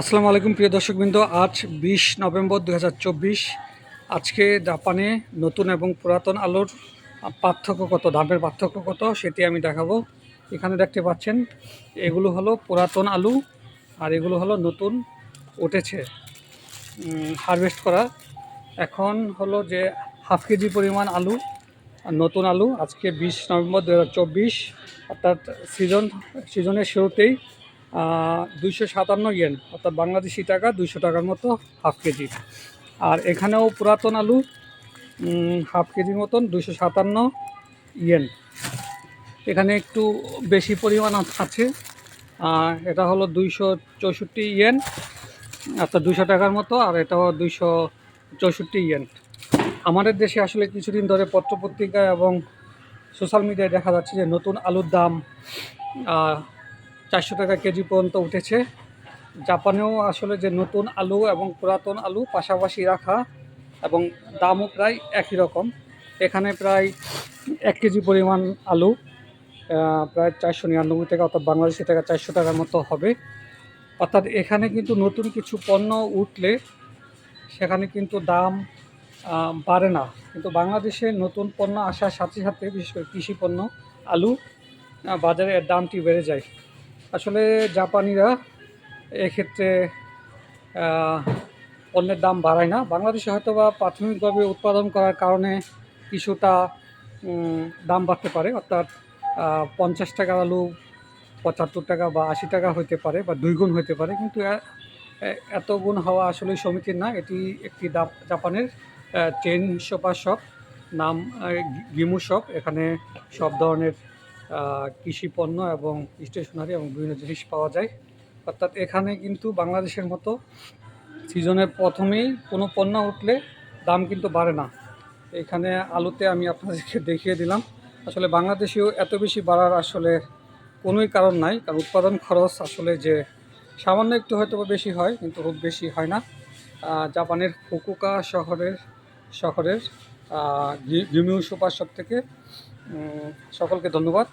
আসসালামু আলাইকুম, প্রিয় দর্শকবৃন্দ। আজ বিশ নভেম্বর দু হাজার চব্বিশ। আজকে জাপানে নতুন এবং পুরাতন আলুর পার্থক্য কত, দামের পার্থক্য কত সেটি আমি দেখাবো। এখানে দেখতে পাচ্ছেন, এগুলো হলো পুরাতন আলু আর এগুলো হলো নতুন উঠেছে। হারভেস্ট করা। এখন হলো যে হাফ কেজি পরিমাণ আলু, নতুন আলু। আজকে বিশ নভেম্বর দু হাজার চব্বিশ, অর্থাৎ সিজন সিজনের শুরুতেই দুইশো সাতান্ন ইয়েন অর্থাৎ বাংলাদেশি টাকা দুইশো টাকার মতো হাফ কেজি। আর এখানেও পুরাতন আলু হাফ কেজির মতন, দুইশো সাতান্ন ইয়েন এখানে একটু বেশি পরিমাণ আছে। এটা হলো দুইশো চৌষট্টি ইয়েন অর্থাৎ দুশো টাকার মতো, আর এটাও দুইশো চৌষট্টি ইয়েন আমাদের দেশে আসলে কিছুদিন ধরে পত্রপত্রিকায় এবং সোশ্যাল মিডিয়ায় দেখা যাচ্ছে যে নতুন আলুর দাম চারশো টাকা কেজি পর্যন্ত উঠেছে। জাপানেও আসলে যে নতুন আলু এবং পুরাতন আলু পাশাপাশি রাখা এবং দামও প্রায় একই রকম। এখানে প্রায় এক কেজি পরিমাণ আলু প্রায় চারশো নিরানব্বই টাকা অর্থাৎ বাংলাদেশি টাকা চারশো টাকার মতো হবে। অর্থাৎ এখানে কিন্তু নতুন কিছু পণ্য উঠলে সেখানে কিন্তু দাম বাড়ে না। কিন্তু বাংলাদেশে নতুন পণ্য আসার সাথে সাথে, বিশেষ করে কৃষি পণ্য, আলু বাজারে দামটি বেড়ে যায়। আসলে জাপানিরা এক্ষেত্রে পণ্যের দাম বাড়ায় না। বাংলাদেশে হয়তো বা প্রাথমিকভাবে উৎপাদন করার কারণে কিছুটা দাম বাড়তে পারে। অর্থাৎ পঞ্চাশ টাকার আলু পঁচাত্তর টাকা বা আশি টাকা হতে পারে বা দুই গুণ হতে পারে। কিন্তু এত গুণ হওয়া আসলে সমীচীন না। এটি একটি জাপানের চেন শপার শপ। নাম গিমু শপ। এখানে সব ধরনের কৃষি পণ্য এবং স্টেশনারি এবং বিভিন্ন জিনিস পাওয়া যায়। অর্থাৎ এখানে কিন্তু বাংলাদেশের মতো সিজনের প্রথমেই কোনো পণ্য উঠলে দাম কিন্তু বাড়ে না। এখানে আলুতে আমি আপনাদেরকে দেখিয়ে দিলাম, আসলে বাংলাদেশেও এত বেশি বাড়ার আসলে কোনোই কারণ নাই, কারণ উৎপাদন খরচ আসলে যে সামান্য একটু হয়তো বেশি হয়, কিন্তু খুব বেশি হয় না। জাপানের ফুকুকা শহরের শহরের গিমিউ সুপার শপ থেকে সকলকে ধন্যবাদ।